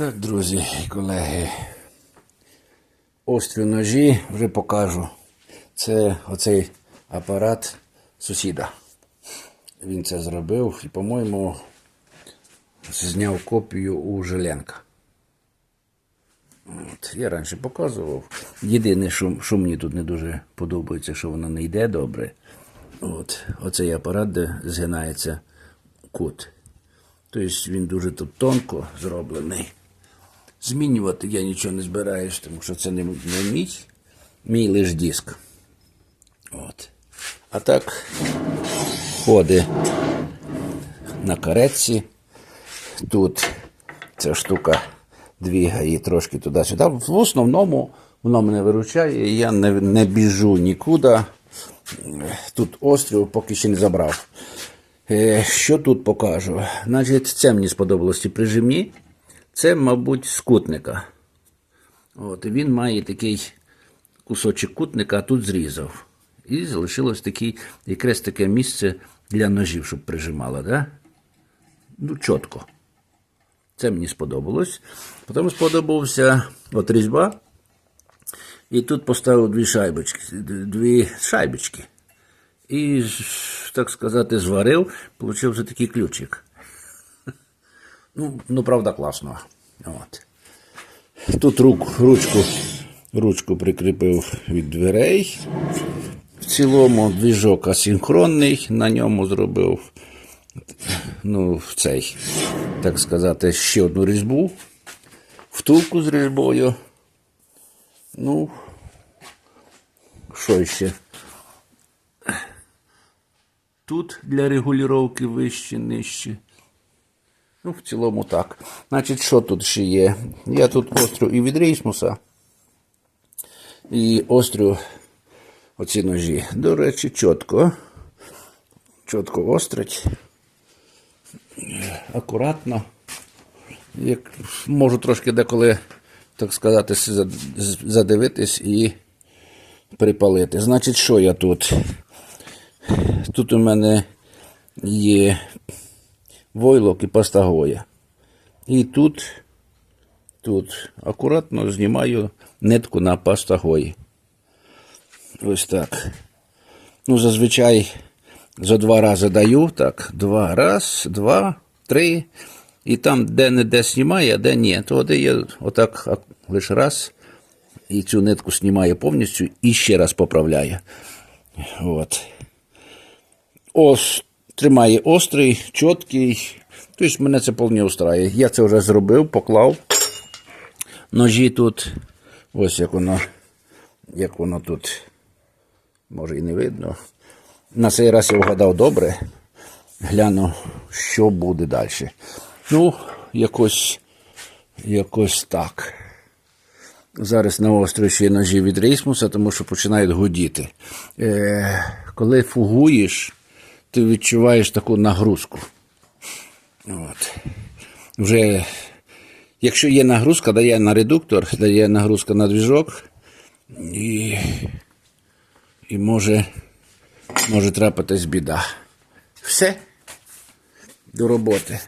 Так, друзі і колеги. Острі ножі вже покажу. Це оцей апарат сусіда. Він це зробив і, по-моєму, зняв копію у Желенка. От, я раніше показував. Єдине, що, що мені тут не дуже подобається, що воно не йде добре. От, оцей апарат, де згинається кут. Тобто він дуже тут тонко зроблений. Змінювати я нічого не збираюсь, тому що це не, не мій, мій лиш диск. От. А так ходить на каретці. Тут ця штука двігає трошки туди-сюди. В основному воно мене виручає, я не, не біжу нікуди. Тут острів поки ще не забрав. Е, Що тут покажу? Значить, це мені сподобалось ці прижимні. Це, мабуть, з кутника. От, він має такий кусочок кутника, а тут зрізав. І залишилось такий, якраз таке місце для ножів, щоб прижимало. Да? Ну, чітко. Це мені сподобалось. Потім сподобався от різьба. І тут поставив дві шайбочки, дві шайбочки. І, так сказати, зварив, получився такий ключик. Ну, ну правда, класно. От. Тут рук, ручку, ручку прикріпив від дверей. В цілому двіжок асинхронний, на ньому зробив ну, цей, так сказати, ще одну різьбу, втулку з різьбою. Ну, що ще? Тут для регулювання вище, нижче. Ну, в цілому так. Значить, що тут ще є? Я тут острю і від рейсмуса, і острю оці ножі. До речі, чітко. Чітко острить. Акуратно. Як, можу трошки деколи, так сказати, задивитись і припалити. Значить, що я тут? Тут у мене є войлок і пастагоя. І тут, тут акуратно знімаю нитку на пастагої. Ось так. Ну, зазвичай за два рази даю. Так, два, раз, два, три. І там, де не де знімає, а де ні. То де я отак лише раз. І цю нитку знімає повністю і ще раз поправляє. От. Ось тримає острий, чіткий. Тобто мене це повні устраює. Я це вже зробив, поклав. Ножі тут. Ось як воно, як воно тут. Може і не видно. На цей раз я вгадав добре. Гляну, що буде далі. Ну, якось, якось так. Зараз наострюю ще ножі від рейсмуса, тому що починають гудіти. Е, коли фугуєш, ти відчуваєш таку нагрузку. От. Вже, якщо є нагрузка, дає на редуктор, дає нагрузка на двіжок, і, і може, може трапитись біда. Все. До роботи.